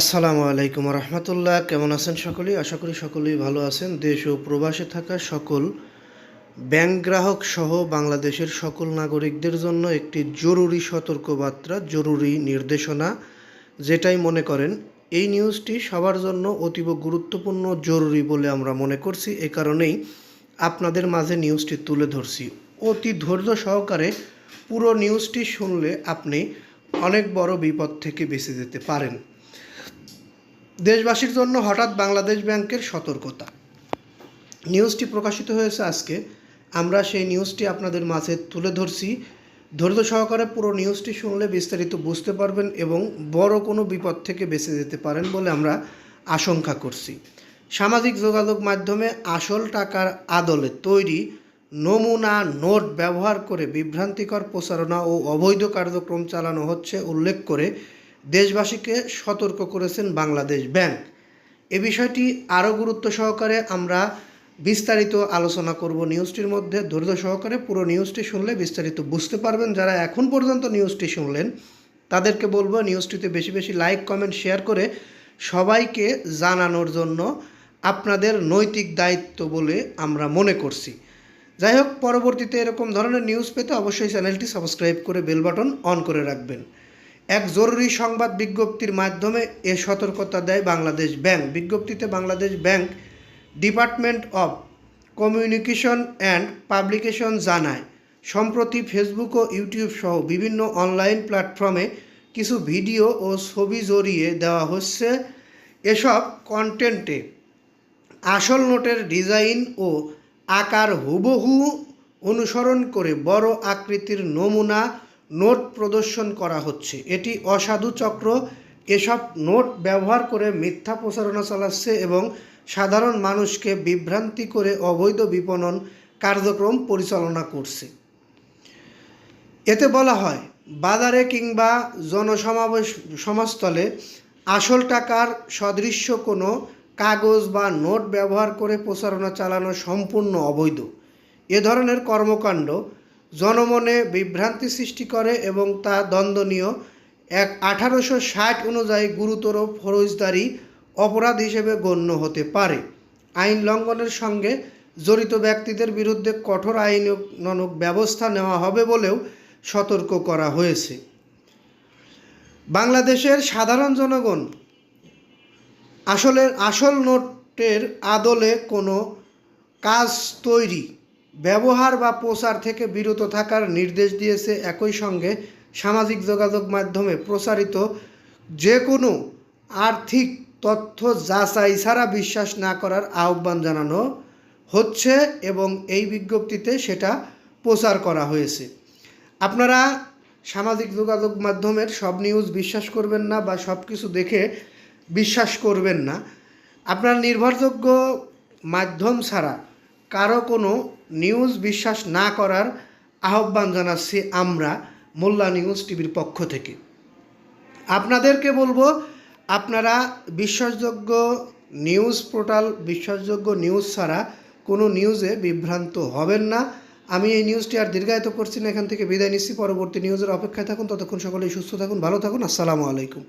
আসসালামু আলাইকুম রহমতুল্লাহ। কেমন আছেন সকলেই? আশা করি সকলেই ভালো আছেন। দেশ ও প্রবাসে থাকা সকল ব্যাংক গ্রাহক সহ বাংলাদেশের সকল নাগরিকদের জন্য একটি জরুরি সতর্কবার্তা, জরুরি নির্দেশনা যেটাই মনে করেন, এই নিউজটি সবার জন্য অতীব গুরুত্বপূর্ণ, জরুরি বলে আমরা মনে করছি। এ কারণেই আপনাদের মাঝে নিউজটি তুলে ধরছি। অতি ধৈর্য সহকারে পুরো নিউজটি শুনলে আপনি অনেক বড় বিপদ থেকে বেঁচে যেতে পারেন। দেশবাসীর জন্য হঠাৎ বাংলাদেশ ব্যাংকের সতর্কতা। নিউজটি প্রকাশিত হয়েছে আজকে। আমরা সেই নিউজটি আপনাদের মাঝে তুলে ধরছি। ধৈর্য সহকারে পুরো নিউজটি শুনলে বিস্তারিত বুঝতে পারবেন এবং বড় কোনো বিপদ থেকে বেঁচে যেতে পারেন বলে আমরা আশঙ্কা করছি। সামাজিক যোগাযোগ মাধ্যমে আসল টাকার আদলে তৈরি নমুনা নোট ব্যবহার করে বিভ্রান্তিকর প্রচারণা ও অবৈধ কার্যক্রম চালানো হচ্ছে উল্লেখ করে দেশবাসীকে সতর্ক করেছেন বাংলাদেশ ব্যাংক। এ বিষয়টি আরও গুরুত্ব সহকারে আমরা বিস্তারিত আলোচনা করব নিউজটির মধ্যে। ধৈর্য সহকারে পুরো নিউজটি শুনলে বিস্তারিত বুঝতে পারবেন। যারা এখন পর্যন্ত নিউজটি শুনলেন, তাদেরকে বলব নিউজটিতে বেশি বেশি লাইক, কমেন্ট, শেয়ার করে সবাইকে জানানোর জন্য আপনাদের নৈতিক দায়িত্ব বলে আমরা মনে করছি। যাই হোক, পরবর্তীতে এরকম ধরনের নিউজ পেতে অবশ্যই চ্যানেলটি সাবস্ক্রাইব করে বেল বাটন অন করে রাখবেন। এক জরুরি সংবাদ বিজ্ঞপ্তির মাধ্যমে এ সতর্কতা দেয় বাংলাদেশ ব্যাংক। বিজ্ঞপ্তিতে Bangladesh bank department of communication and publication জানায়, সম্প্রতি ফেসবুক ও ইউটিউব সহ বিভিন্ন অনলাইন প্ল্যাটফর্মে কিছু ভিডিও ও ছবি জড়িয়ে দেওয়া হচ্ছে। এসব কন্টেন্টে আসল নোটের ডিজাইন ও আকার হুবহু অনুসরণ করে বড় আকৃতির নমুনা নোট প্রদর্শন করা হচ্ছে। এটি অসাধু চক্র। এসব নোট ব্যবহার করে মিথ্যা প্রচারণা চালাচ্ছে এবং সাধারণ মানুষকে বিভ্রান্তি করে অবৈধ বিপণন কার্যক্রম পরিচালনা করছে। এতে বলা হয়, বাজারে কিংবা জনসমাবেশ সমাজস্থলে আসল টাকার সদৃশ্য কোনো কাগজ বা নোট ব্যবহার করে প্রচারণা চালানো সম্পূর্ণ অবৈধ। এ ধরনের কর্মকাণ্ড জনমনে বিভ্রান্তি সৃষ্টি করে এবং তা দ্বন্দ্বনীয় এক আঠারোশো ষাট অনুযায়ী গুরুতর ফৌজদারি অপরাধ হিসেবে গণ্য হতে পারে। আইন লঙ্ঘনের সঙ্গে জড়িত ব্যক্তিদের বিরুদ্ধে কঠোর আইনানুগ ব্যবস্থা নেওয়া হবে বলেও সতর্ক করা হয়েছে। বাংলাদেশের সাধারণ জনগণ আসলে আসল নোটের আদলে কোনো কাজ তৈরি ব্যবহার বা প্রচার থেকে বিরত থাকার নির্দেশ দিয়েছে একই সঙ্গে সামাজিক যোগাযোগ মাধ্যমে প্রচারিত যে কোনো আর্থিক তথ্য যাচাই ছাড়া বিশ্বাস না করার আহ্বান জানানো হচ্ছে এবং এই বিজ্ঞপ্তিতে সেটা প্রচার করা হয়েছে। আপনারা সামাজিক যোগাযোগ মাধ্যমের সব নিউজ বিশ্বাস করবেন না বা সব কিছু দেখে বিশ্বাস করবেন না। আপনার নির্ভরযোগ্য মাধ্যম ছাড়া কারও কোনো নিউজ বিশ্বাস না করার আহ্বান জানাচ্ছি আমরা মোল্লা নিউজ টিভির পক্ষ থেকে। আপনাদেরকে বলব, আপনারা বিশ্বাসযোগ্য নিউজ পোর্টাল বিশ্বাসযোগ্য নিউজ ছাড়া কোনো নিউজে বিভ্রান্ত হবেন না। আমি এই নিউজটি আর দীর্ঘায়িত করছি না, এখান থেকে বিদায় নিচ্ছি। পরবর্তী নিউজের অপেক্ষায় থাকুন। ততক্ষণ সকলেই সুস্থ থাকুন, ভালো থাকুন। আসসালামু আলাইকুম।